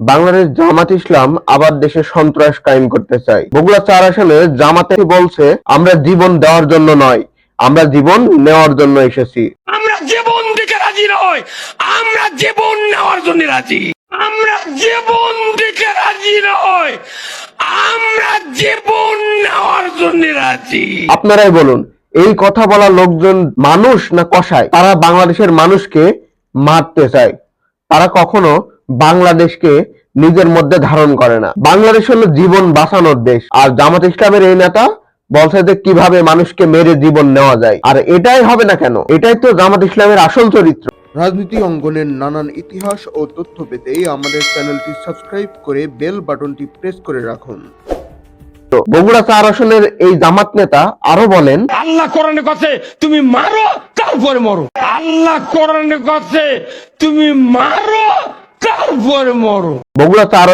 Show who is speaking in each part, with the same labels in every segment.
Speaker 1: বাংলাদেশ জামাত ইসলাম আবার দেশে সন্ত্রাস কায়েম করতে চায়। বগুড়া চার আসনে জামাতে বলছে আমরা জীবন দেওয়ার জন্য নয় আমরা জীবন নেওয়ার জন্য এসেছি।
Speaker 2: আমরা জীবন দিতে রাজি নয় আমরা জীবন নেওয়ার জন্য রাজি। আমরা জীবন দিতে রাজি নয় আমরা জীবন নেওয়ার জন্য রাজি।
Speaker 1: আপনারাই বলুন এই কথা বলা লোকজন মানুষ না কষায় তারা বাংলাদেশের মানুষকে মারতে চায়। তারা কখনো বাংলাদেশকে নিজের মধ্যে ধারণ করে না। বাংলাদেশ হলো জীবন বাঁচানোর দেশ। আর জামাত ইসলামের এই নেতা বলছে যে কীভাবে মানুষকে মেরে জীবন নেওয়া যায়। আর এটাই হবে না কেন? এটাই তো জামাত ইসলামের আসল চরিত্র।
Speaker 3: রাজনীতি অঙ্গনের নানান ইতিহাস ও তথ্য পেতে আমাদের চ্যানেলটি সাবস্ক্রাইব করে বেল বাটনটি প্রেস করে রাখুন।
Speaker 1: বগুড়া চার আসনের এই জামাত নেতা আরও বলেন
Speaker 2: আল্লাহ কোরআনে কাছে তুমি মারো তারপরে মরো। আল্লাহ কোরআনে কাছে তুমি মারো তারপরে মরো
Speaker 1: বগুড়া চার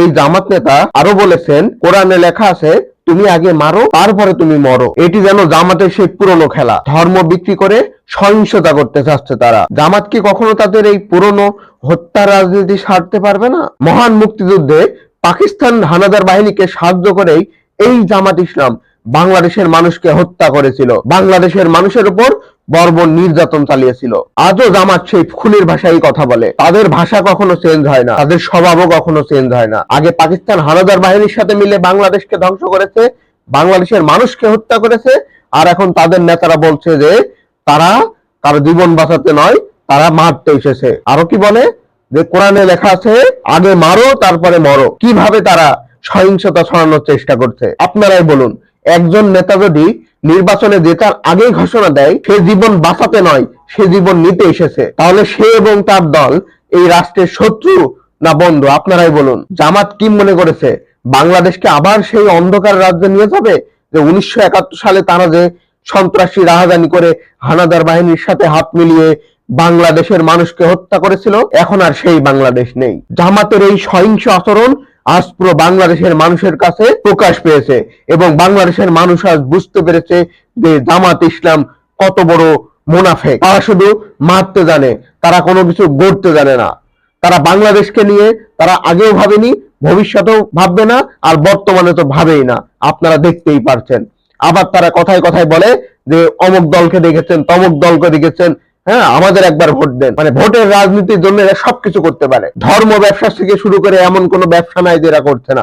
Speaker 1: এই জামাত নেতা আরও বলেছেন, কোরআনে লেখা আছে, তুমি আগে মারো, তারপরে তুমি মরো। এটি যেন জামাতের সেই পুরনো খেলা। ধর্ম বিক্রি করে সহিংসতা করতে চাচ্ছে তারা। জামাত কি কখনো তাদের এই পুরনো হত্যা রাজনীতি সারতে পারবে না? মহান মুক্তিযুদ্ধে পাকিস্তান হানাদার বাহিনীকে সাহায্য করেই এই জামাত ইসলাম বাংলাদেশের মানুষকে হত্যা করেছিল। বাংলাদেশের মানুষের উপর বর্বর নির্যাতন চালিয়েছিল। আজও জামাত সেই খুনির ভাষায় কথা বলে। তাদের ভাষা কখনো চেঞ্জ হয় না। তাদের স্বভাবও কখনো চেঞ্জ হয় না। আগে পাকিস্তান হানাদার বাহিনীর সাথে মিলে বাংলাদেশকে ধ্বংস করেছে, বাংলাদেশের মানুষকে হত্যা করেছে, আর এখন তাদের নেতারা বলছে যে তারা তার জীবন বাঁচাতে নয়, তারা মারতে এসেছে। আরও কি বলে? যে কোরআনে লেখা আছে, আগে মারো, তারপরে মরো। কীভাবে তারা সহিংসতা ছড়ানোর চেষ্টা করছে? আপনারাই বলুন। একজন নেতা যদি নির্বাচনে জেতার আগেই ঘোষণা দেয়, সে জীবন বাঁচাতে নয়, সে জীবন নিতে এসেছে। তাহলে সে এবং তার দল এই রাষ্ট্রের শত্রু না বন্ধু? আপনারাই বলুন। জামাত কি মনে করেছে? বাংলাদেশকে আবার সেই অন্ধকার রাজ্যে নিয়ে যাবে? যে উনিশশো একাত্তর সালে তারা যে সন্ত্রাসী রাহাজানি করে হানাদার বাহিনীর সাথে হাত মিলিয়ে বাংলাদেশের মানুষকে হত্যা করেছিল, এখন আর সেই বাংলাদেশ নেই। জামাতের এই সহিংস আচরণ আজ পুরো বাংলাদেশের মানুষের কাছে প্রকাশ পেয়েছে এবং বাংলাদেশের মানুষ আজ বুঝতে পেরেছে যে জামাত ইসলাম কত বড় মুনাফেক। তারা শুধু মারতে জানে, তারা কোনো কিছু গড়তে জানে না। তারা বাংলাদেশকে নিয়ে তারা আগেও ভাবেনি, ভবিষ্যতেও ভাববে না, আর বর্তমানে তো ভাবেই না। আপনারা দেখতেই পারছেন। আবার তারা কথায় কথায় বলে যে অমুক দলকে দেখেছেন, তমুক দলকে দেখেছেন হ্যাঁ আমাদের একবার ভোট দেন। মানে ভোটের রাজনীতির জন্য এরা সবকিছু করতে পারে। ধর্ম ব্যবসা থেকে শুরু করে এমন কোনো ব্যবসা নাই যে এরা করছে না।